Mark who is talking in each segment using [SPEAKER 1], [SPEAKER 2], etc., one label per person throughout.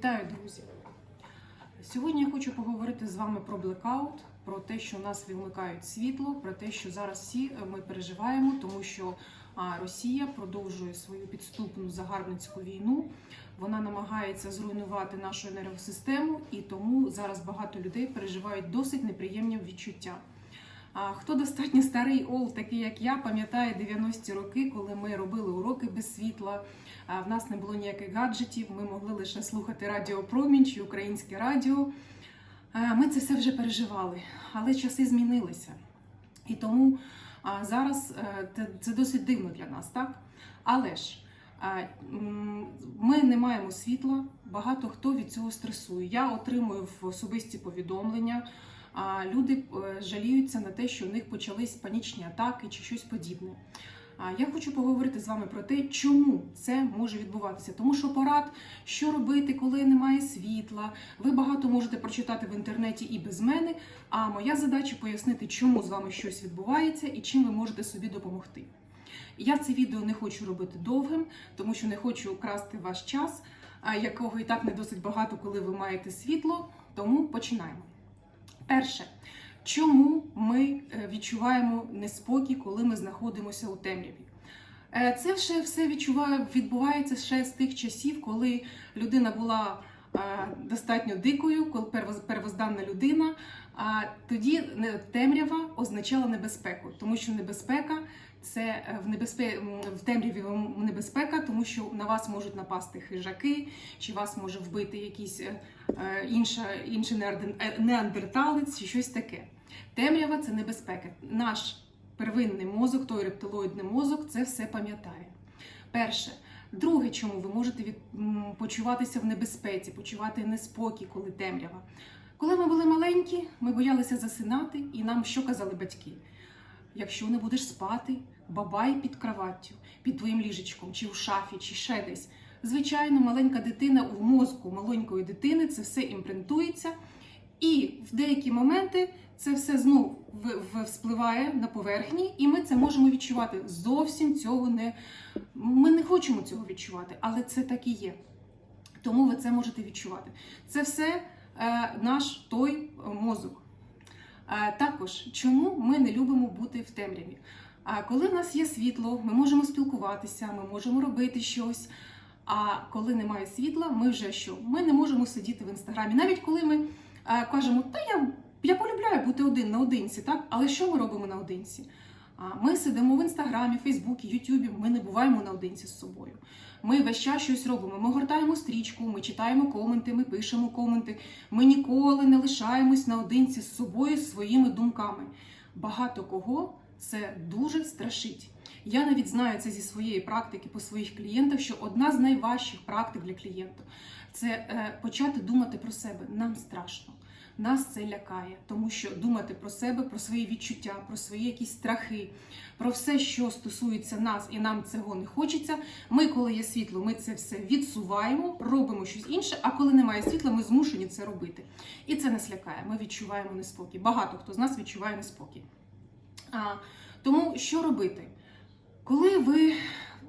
[SPEAKER 1] Вітаю, друзі! Сьогодні я хочу поговорити з вами про блекаут, про те, що у нас вимикають світло, про те, що зараз всі е, ми переживаємо, тому що Росія продовжує свою підступну загарбницьку війну. Вона намагається зруйнувати нашу енергосистему, і тому зараз багато людей переживають досить неприємні відчуття. Хто достатньо старий ол, такий як я, пам'ятає 90-ті роки, коли ми робили уроки без світла. В нас не було ніяких гаджетів, ми могли лише слухати радіо Промінь українське радіо. Ми це все вже переживали, але часи змінилися. І тому зараз е, це досить дивно для нас, так? Але ж ми не маємо світла, багато хто від цього стресує. Я отримую в особисті повідомлення. А люди е, жаліються на те, що в них почались панічні атаки чи щось подібне. А я хочу поговорити з вами про те, чому це може відбуватися. Тому що порад, що робити, коли немає світла, ви багато можете прочитати в інтернеті і без мене. А моя задача пояснити, чому з вами щось відбувається і чим ви можете собі допомогти. Я це відео не хочу робити довгим, тому що не хочу красти ваш час, якого і так не досить багато, коли ви маєте світло. Тому починаємо. Перше, чому ми е, відчуваємо неспокій, коли ми знаходимося у темряві? Е, Це все відчуває, відбувається ще з тих часів, коли людина була достатньо дикою, коли первоз- первозданна людина. А тоді темрява означала небезпеку, тому що небезпека це е, в небезпе... в темряві небезпека, тому що на вас можуть напасти хижаки, чи вас може вбити якийсь е, е, інша, інший е, неандерталець, чи щось таке. Темрява це небезпека. Наш первинний мозок, той рептилоїдний мозок, це все пам'ятає. Перше. Друге, чому ви можете від, почуватися в небезпеці, почувати неспокій, коли темрява. Коли ми були маленькі, ми боялися засинати, і нам що казали батьки? Якщо не будеш спати, бабай під кроваттю, під твоїм ліжечком, чи в шафі, чи ще десь. Звичайно, маленька дитина в мозку маленької дитини це все імпринтується, і в деякі моменти це все знов вспливає на поверхні, і ми це можемо відчувати. Зовсім цього не ми не хочемо цього відчувати, але це так і є. Тому ви це можете відчувати. Це все е, наш той е, мозок. Е, також, чому ми не любимо бути в темряві? А коли в нас є світло, ми можемо спілкуватися, ми можемо робити щось. А коли немає світла, ми вже що? Ми не можемо сидіти в інстаграмі. Навіть коли ми е, кажемо, та я, я полюбляю бути один наодинці, так? Але що ми робимо наодинці? Ми сидимо в інстаграмі, Фейсбуці, Ютубі, ми не буваємо наодинці з собою. Ми весь час щось робимо. Ми гортаємо стрічку, ми читаємо коменти, ми пишемо коменти. Ми ніколи не лишаємось наодинці з собою, своїми думками. Багато кого це дуже страшить. Я навіть знаю це зі своєї практики по своїх клієнтах, що одна з найважчих практик для клієнта це е, почати думати про себе. Нам страшно. Нас це лякає, тому що думати про себе, про свої відчуття, про свої якісь страхи, про все, що стосується нас, і нам цього не хочеться. Ми, коли є світло, ми це все відсуваємо, робимо щось інше. А коли немає світла, ми змушені це робити. І це нас лякає. Ми відчуваємо неспокій. Багато хто з нас відчуває неспокій. А, тому що робити? Коли ви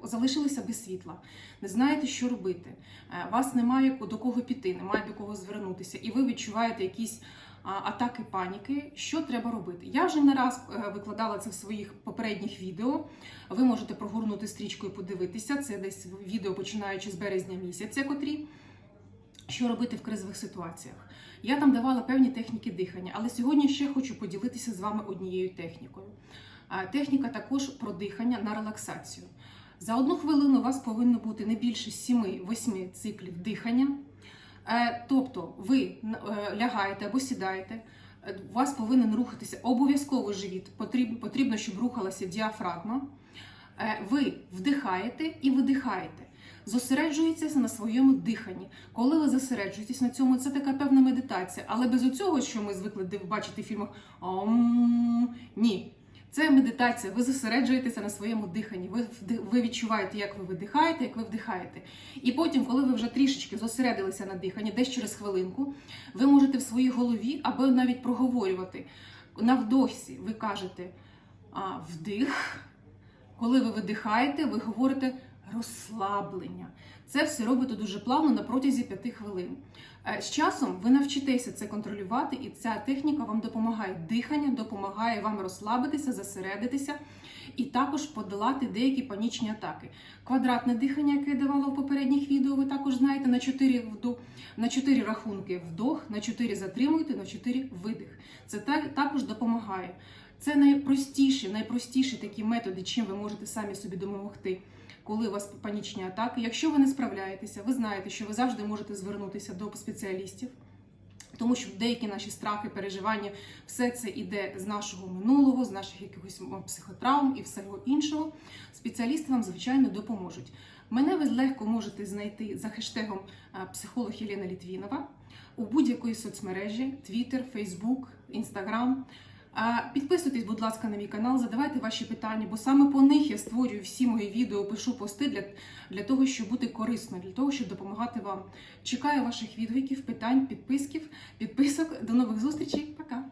[SPEAKER 1] залишилися без світла, не знаєте, що робити, е, вас немає до кого піти, немає до кого звернутися, і ви відчуваєте якісь атаки паніки, що треба робити? Я вже не раз е, викладала це в своїх попередніх відео. Ви можете прогорнути стрічку і подивитися. Це десь відео починаючи з березня місяця, котрі. Що робити в кризових ситуаціях? Я там давала певні техніки дихання, але сьогодні ще хочу поділитися з вами однією технікою. Техніка також про дихання на релаксацію. За одну хвилину у вас повинно бути не більше 7-8 циклів дихання. Е, Тобто ви е, лягаєте або сідаєте, е, у вас повинен рухатися обов'язково живіт, потрібно, щоб рухалася діафрагма. Ви вдихаєте і видихаєте. Зосереджуєтеся на своєму диханні. Коли ви зосереджуєтесь на цьому, це така певна медитація. Але без оцього, що ми звикли бачити в фільмах, ні. Це медитація. Ви зосереджуєтеся на своєму диханні. Ви, ви відчуваєте, як ви видихаєте, як ви вдихаєте. І потім, коли ви вже трішечки зосередилися на диханні, десь через хвилинку, ви можете в своїй голові або навіть проговорювати. На вдохсі ви кажете а, вдих. Коли ви видихаєте, ви говорите розслаблення. Це все робите дуже плавно на протязі 5 хвилин. Е, З часом ви навчитеся це контролювати, і ця техніка вам допомагає. Дихання допомагає вам розслабитися, зосередитися і також подолати деякі панічні атаки. Квадратне дихання, яке я давала в попередніх відео, ви також знаєте на 4 вдох, на 4 рахунки вдох, на 4 затримуйте, на 4 видих. Це так- також допомагає. Це найпростіші, найпростіші такі методи, чим ви можете самі собі допомогти, коли у вас панічні атаки. Якщо ви не справляєтеся, ви знаєте, що ви завжди можете звернутися до спеціалістів. Тому що деякі наші страхи, переживання, все це іде з нашого минулого, з наших якихось психотравм і всього іншого. Спеціалісти вам, звичайно, допоможуть. Мене ви легко можете знайти за хештегом е, психолог Єлена Літвінова у будь-якої соцмережі: Twitter, Facebook, Instagram. Підписуйтесь, будь ласка, на мій канал, задавайте ваші питання, бо саме по них я створюю всі мої відео, пишу пости для, для того, щоб бути корисною, для того, щоб допомагати вам. Чекаю ваших відгуків, питань, підписків, підписок. До нових зустрічей. Пока!